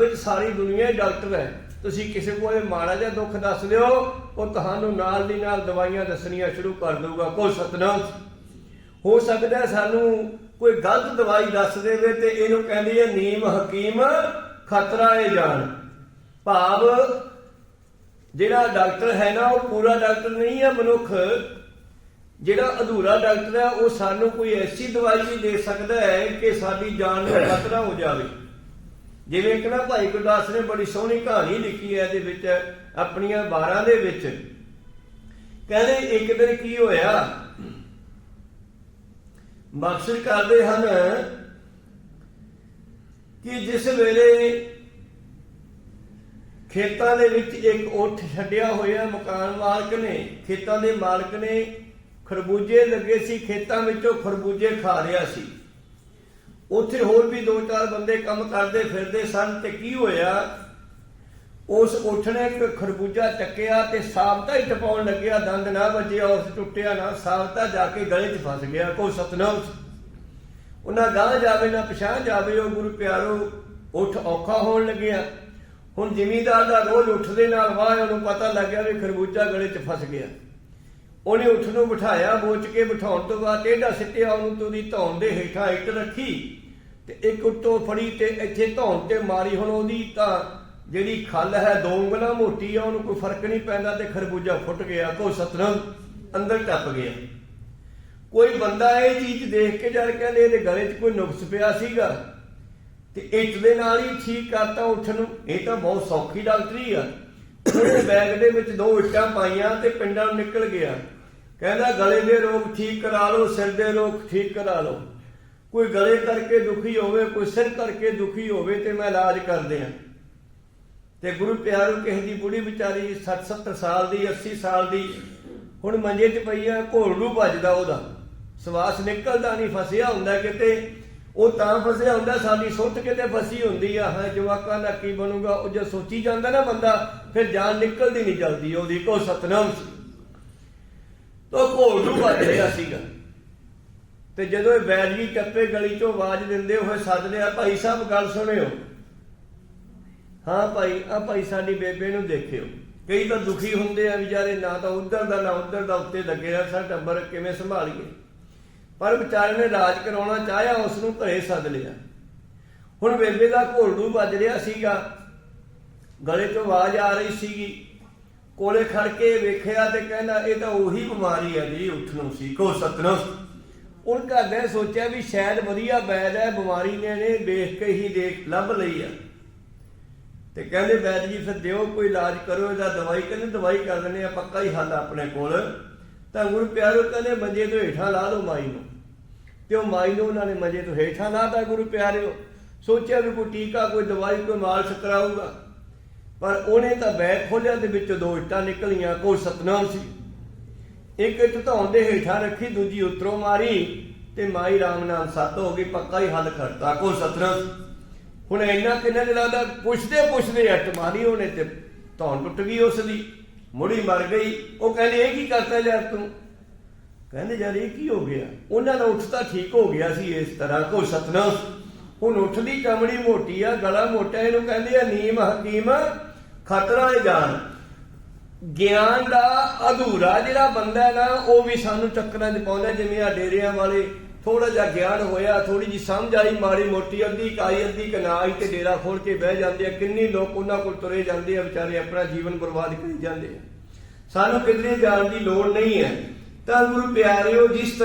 ਵਿੱਚ ਸਾਰੀ ਦੁਨੀਆ ਡਾਕਟਰ ਹੈ। ਤੁਸੀਂ ਕਿਸੇ ਕੋਲੇ ਮਾੜਾ ਜਿਹਾ ਦੁੱਖ ਦੱਸ ਦਿਓ, ਉਹ ਤੁਹਾਨੂੰ ਨਾਲ ਦੀ ਨਾਲ ਦਵਾਈਆਂ ਦੱਸਣੀਆਂ ਸ਼ੁਰੂ ਕਰ ਦਊਗਾ। ਕੋਈ ਸਤਨਾਮ ਹੋ ਸਕਦਾ ਸਾਨੂੰ ਕੋਈ ਗਲਤ ਦਵਾਈ ਦੱਸ ਦੇਵੇ ਤੇ ਇਹਨੂੰ ਕਹਿੰਦੇ ਆ, ਨੀਮ ਹਕੀਮ ਖਤਰਾ ਏ ਜਾਨ। ਭਾਵ ਜਿਹੜਾ ਡਾਕਟਰ ਹੈ ਨਾ, ਉਹ ਪੂਰਾ ਡਾਕਟਰ ਨਹੀਂ ਹੈ ਮਨੁੱਖ। ਜਿਹੜਾ ਅਧੂਰਾ ਡਾਕਟਰ ਹੈ, ਉਹ ਸਾਨੂੰ ਕੋਈ ਐਸੀ ਦਵਾਈ ਵੀ ਦੇ ਸਕਦਾ ਹੈ ਕਿ ਸਾਡੀ ਜਾਨ ਨੂੰ ਖਤਰਾ ਹੋ ਜਾਵੇ। ਜਿਵੇਂ ਕਿ ਨਾ ਭਾਈ ਗੁਰਦਾਸ ਨੇ ਬੜੀ ਸੋਹਣੀ ਕਹਾਣੀ ਲਿਖੀ ਹੈ ਇਹਦੇ ਵਿੱਚ, ਆਪਣੀਆਂ 12 ਦੇ ਵਿੱਚ। ਕਹਿੰਦੇ ਇੱਕ ਦਿਨ ਕੀ ਹੋਇਆ? ਬਖਸ਼ਿਸ਼ ਕਰਦੇ ਹਨ ਕਿ ਜਿਸ ਵੇਲੇ ਖੇਤਾਂ ਦੇ ਵਿੱਚ ਇੱਕ ਊਠ ਛੱਡਿਆ ਹੋਇਆ ਮਕਾਨ ਮਾਲਕ ਨੇ, ਖੇਤਾਂ ਦੇ ਮਾਲਕ ਨੇ ਖਰਬੂਜੇ ਲੱਗੇ ਸੀ, ਖੇਤਾਂ ਵਿੱਚੋਂ ਖਰਬੂਜੇ ਖਾ ਰਿਹਾ ਸੀ। ਉੱਥੇ ਹੋਰ ਵੀ ਦੋ ਚਾਰ ਬੰਦੇ ਕੰਮ ਕਰਦੇ ਫਿਰਦੇ ਸਨ ਤੇ ਕੀ ਹੋਇਆ? ਉਸ ਊਠ ਨੇ ਇੱਕ ਖਰਬੂਜਾ ਚੱਕਿਆ ਤੇ ਸਾਬਤਾ ਹੀ ਟਪਾਉਣ ਲੱਗਿਆ, ਦੰਦ ਨਾ ਵੱਜਿਆ, ਉਸ ਟੁੱਟਿਆ ਨਾ, ਸਾਬਤਾ ਜਾ ਕੇ ਗਲੇ 'ਚ ਫਸ ਗਿਆ ਕੋ ਸਤਨਾਮ ਉਹਨਾਂ ਗਾਂ ਜਾਵੇ ਨਾ ਪਛਾਣ ਜਾਵੇ, ਉਹ ਗੁਰੂ ਪਿਆਰੋ, ਉੱਠ ਔਖਾ ਹੋਣ ਲੱਗਿਆ। ਹੁਣ ਜਿਮੀਦਾਰ ਦਾ ਰੋਜ਼ ਉੱਠਦੇ ਨਾਲ ਵਾਹ, ਉਹਨੂੰ ਪਤਾ ਲੱਗ ਗਿਆ ਵੀ ਖਰਬੂਜਾ ਗਲੇ 'ਚ ਫਸ ਗਿਆ। ਉਹਨੇ ਉੱਠ ਨੂੰ ਬਿਠਾਇਆ, ਮੋਚ ਕੇ ਬਿਠਾਉਣ ਤੋਂ ਬਾਅਦ ਟੇਢਾ ਸਿੱਟਿਆ ਉਹਨੂੰ ਤੂੰ ਦੀ ਧੌਣ ਦੇ ਹੇਠਾਂ ਇੱਟ ਰੱਖੀ ਤੇ ਇੱਕ ਉੱਤੋਂ ਫੜੀ ਤੇ ਇੱਥੇ ਧੌਣ ਤੇ ਮਾਰੀ। ਹੁਣ ਉਹਦੀ ਤਾਂ ਜਿਹੜੀ ਖੱਲ ਹੈ, ਦੋ ਉਂਗਲਾਂ ਮੋਟੀ ਆ, ਉਹਨੂੰ ਕੋਈ ਫ਼ਰਕ ਨਹੀਂ ਪੈਂਦਾ ਤੇ ਖਰਬੂਜਾ ਫੁੱਟ ਗਿਆ ਕੋ ਸਤਨਾਮ ਅੰਦਰ ਟੱਪ ਗਿਆ। ਕੋਈ ਬੰਦਾ ਇਹ ਚੀਜ਼ ਦੇਖ ਕੇ ਜਦ ਕਹਿੰਦੇ ਇਹਦੇ ਗਲੇ 'ਚ ਕੋਈ ਨੁਕਸ ਪਿਆ ਸੀਗਾ ਤੇ ਇੱਟ ਦੇ ਨਾਲ ਹੀ ਠੀਕ ਕਰਤਾ ਉੱਠ ਨੂੰ। ਇਹ ਤਾਂ ਬਹੁਤ ਸੌਖੀ ਡਾਕਟਰੀ ਆ। ਉਹਨੇ ਬੈਗ ਦੇ ਵਿੱਚ ਦੋ ਇੱਟਾਂ ਪਾਈਆਂ ਤੇ ਪਿੰਡਾਂ ਨਿਕਲ ਗਿਆ। ਕਹਿੰਦਾ, ਗਲੇ ਦੇ ਰੋਗ ਠੀਕ ਕਰਾ ਲਓ, ਸਿਰ ਦੇ ਰੋਗ ਠੀਕ ਕਰਾ ਲਓ। ਕੋਈ ਗਲੇ ਕਰਕੇ ਦੁਖੀ ਹੋਵੇ, ਕੋਈ ਸਿਰ ਕਰਕੇ ਦੁਖੀ ਹੋਵੇ ਤੇ ਮੈਂ ਇਲਾਜ ਕਰਦੇ ਆ। ਤੇ ਗੁਰੂ ਪਿਆਰੂ ਕਿਸੇ ਦੀ ਬੁੜੀ ਵਿਚਾਰੀ 60 70 ਸਾਲ ਦੀ 80 ਸਾਲ ਦੀ, ਹੁਣ ਮੰਜੇ 'ਚ ਪਈ ਆ ਘੋੜੂ ਵੱਜਦਾ ਉਹਦਾ। ਸਵਾਸ ਨਿਕਲਦਾ ਨਹੀਂ, ਫਸਿਆ ਹੁੰਦਾ ਕਿਤੇ। ਉਹ ਤਾਂ ਫਸਿਆ ਹੁੰਦਾ, ਸਾਡੀ ਸੁੱਤ ਕਿਤੇ ਫਸੀ ਹੁੰਦੀ ਆ। ਹਾਂ, ਜਵਾਕਾਂ ਦਾ ਕੀ ਬਣੂਗਾ? ਉਹ ਜੇ ਸੋਚੀ ਜਾਂਦਾ ਨਾ ਬੰਦਾ, ਫਿਰ ਜਾਨ ਨਿਕਲਦੀ ਨਹੀਂ ਜਲਦੀ। ਉਹਦੀ ਕੋ ਸਤਨਾਮ ਸੀ। ਤੋ ਘੋੜੂ ਵੱਜ ਰਿਹਾ ਸੀਗਾ। ਤੇ ਜਦੋਂ ਇਹ ਬੈਜਗੀ ਟੱਪੇ ਗਲੀ ਚੋਂ ਆਵਾਜ਼ ਦਿੰਦੇ ਹੋਏ ਸੱਦ ਲਿਆ ਭਾਈ ਸਾਹਿਬ, ਗੱਲ ਸੁਣਿਓ। ਹਾਂ ਭਾਈ ਆ ਭਾਈ ਸਾਡੀ ਬੇਬੇ ਨੂੰ ਦੇਖਿਓ। ਕਈ ਤਾਂ ਦੁਖੀ ਹੁੰਦੇ ਆ ਵਿਚਾਰੇ, ਨਾ ਤਾਂ ਉਧਰ ਦਾ, ਨਾ ਉਧਰ ਦਾ ਉੱਤੇ ਲੱਗੇ ਆ, ਸਾਡਾ ਟੱਬਰ ਕਿਵੇਂ ਸੰਭਾਲੀਏ? ਪਰ ਵਿਚਾਰੇ ਨੇ ਰਾਜ ਕਰਾਉਣਾ ਚਾਹਿਆ ਉਸ ਨੂੰ ਘਰੇ ਸੱਦ ਲਿਆ। ਹੁਣ ਬੇਬੇ ਦਾ ਘੋੜੂ ਵੱਜ ਰਿਹਾ ਸੀਗਾ। ਗਲੇ ਤੋਂ ਆਵਾਜ਼ ਆ ਰਹੀ ਸੀਗੀ। ਕੋਲੇ ਖੜ ਕੇ ਵੇਖਿਆ ਤੇ ਕਹਿੰਦਾ, ਇਹ ਤਾਂ ਉਹੀ ਬਿਮਾਰੀ ਹੈ ਜੀ ਉੱਠ ਸੀ ਕੋ ਸਤਨਮ ਉਹ ਘਰ ਨੇ ਸੋਚਿਆ ਵੀ ਸ਼ਾਇਦ ਵਧੀਆ ਬੈਦ ਹੈ, ਬਿਮਾਰੀ ਨੇ ਨੇ ਦੇਖ ਕੇ ਹੀ ਦੇਖ ਲੱਭ ਲਈ ਆ। ਤੇ ਕਹਿੰਦੇ ਵੈਦ ਜੀ, ਫਿਰ ਦਿਓ, ਕੋਈ ਇਲਾਜ ਕਰੋ, ਇਹਦਾ ਦਵਾਈ, ਕਹਿੰਦੇ ਦਵਾਈ ਕਰ ਦਿੰਦੇ ਆ, ਪੱਕਾ ਹੀ ਹੱਲ ਆਪਣੇ ਕੋਲ। ਤਾਂ ਗੁਰੂ ਪਿਆਰੋ ਕਹਿੰਦੇ, ਮੰਜੇ ਤੋਂ ਹੇਠਾਂ ਲਾ ਲਓ ਮਾਈ ਨੂੰ। ਤੇ ਉਹ ਮਾਈ ਨੂੰ ਉਹਨਾਂ ਨੇ ਮੰਜੇ ਤੋਂ ਹੇਠਾਂ ਲਾਤਾ ਗੁਰੂ ਪਿਆਰਿਓ। ਸੋਚਿਆ ਵੀ ਕੋਈ ਟੀਕਾ, ਕੋਈ ਦਵਾਈ, ਕੋਈ ਮਾਲਸ਼ ਕਰਾਊਗਾ ਪਰ ਉਹਨੇ ਤਾਂ ਬੈਗ ਖੋਲਿਆ ਦੇ ਵਿੱਚੋਂ ਦੋ ਇੱਟਾਂ ਨਿਕਲੀਆਂ, ਕੋਈ ਸਤਨਾਮ ਸੀ। ਇੱਕ ਇੱਟ ਧੌਣ ਦੇ ਹੇਠਾਂ ਰੱਖੀ, ਦੂਜੀ ਉਤਰੋਂ ਮਾਰੀ, ਤੇ ਮਾਈ ਰਾਮ ਨਾਮ ਸੱਤ ਹੋ ਗਈ, ਪੱਕਾ ਹੀ ਹੱਲ ਕਰਤਾ, ਕੋਈ ਸਤਨਾਮ ਹੁਣ ਇੰਨਾ ਕਿੰਨਾ ਜਿਹਾ ਲੱਗਦਾ ਪੁੱਛਦੇ ਪੁੱਛਦੇ ਅੱਟ ਮਾਰੀ ਉਹਨੇ ਤੇ ਧੌਣ ਟੁੱਟ ਗਈ ਉਸ ਦੀ। ਮੁੜੀ ਮਰ ਗਈ। ਉਹ ਕਹਿੰਦੇ, ਇਹ ਕੀ ਕਰਤਾ ਯਾਰ ਤੂੰ? ਕਹਿੰਦੇ, ਯਾਰ ਇਹ ਕੀ ਹੋ ਗਿਆ? ਉਹਨਾਂ ਦਾ ਉੱਠ ਤਾਂ ਠੀਕ ਹੋ ਗਿਆ ਸੀ ਇਸ ਤਰ੍ਹਾਂ। ਕੋ ਸਤਨਾਮ, ਹੁਣ ਉੱਠ ਦੀ ਚਮੜੀ ਮੋਟੀ ਆ, ਗਲਾ ਮੋਟਾ, ਇਹਨੂੰ ਕਹਿੰਦੇ ਆ ਨੀਮ ਹਕੀਮ ਖਤਰਾ ਹੈ ਜਾਨ। ਗਿਆਨ ਦਾ ਅਧੂਰਾ ਜਿਹੜਾ ਬੰਦਾ ਹੈ ਨਾ, ਉਹ ਵੀ ਸਾਨੂੰ ਚੱਕਰਾਂ 'ਚ ਪਾਉਂਦਾ, ਜਿਵੇਂ ਆ ਡੇਰਿਆਂ ਵਾਲੇ ਥੋੜਾ ਜਿਹਾ ਗਿਆਨ ਹੋਇਆ ਥੋੜੀ ਜੀ ਸਮਝ ਆਈ, ਮਾੜੀ ਮੋਟੀ ਅੱਧੀ ਕਾਈ ਅੱਧੀ ਕਨਾਈ ਤੇ ਡੇਰਾ ਖੋਲ ਕੇ ਬਹਿ ਜਾਂਦੇ ਆ। ਕਿੰਨੀ ਲੋਕ ਉਹਨਾਂ ਕੋਲ ਤੁਰੇ ਜਾਂਦੇ ਆ, ਵਿਚਾਰੇ ਆਪਣਾ ਜੀਵਨ ਬਰਬਾਦ ਕਰੀ ਜਾਂਦੇ ਆ। ਸਾਨੂੰ ਕਿਧਰੇ ਜਾਣ ਦੀ ਲੋੜ ਨਹੀਂ ਹੈ। ਤਾਂ ਗੁਰੂ ਪਿਆਰਿਓ, ਜਿਸ ਤਰ੍ਹਾਂ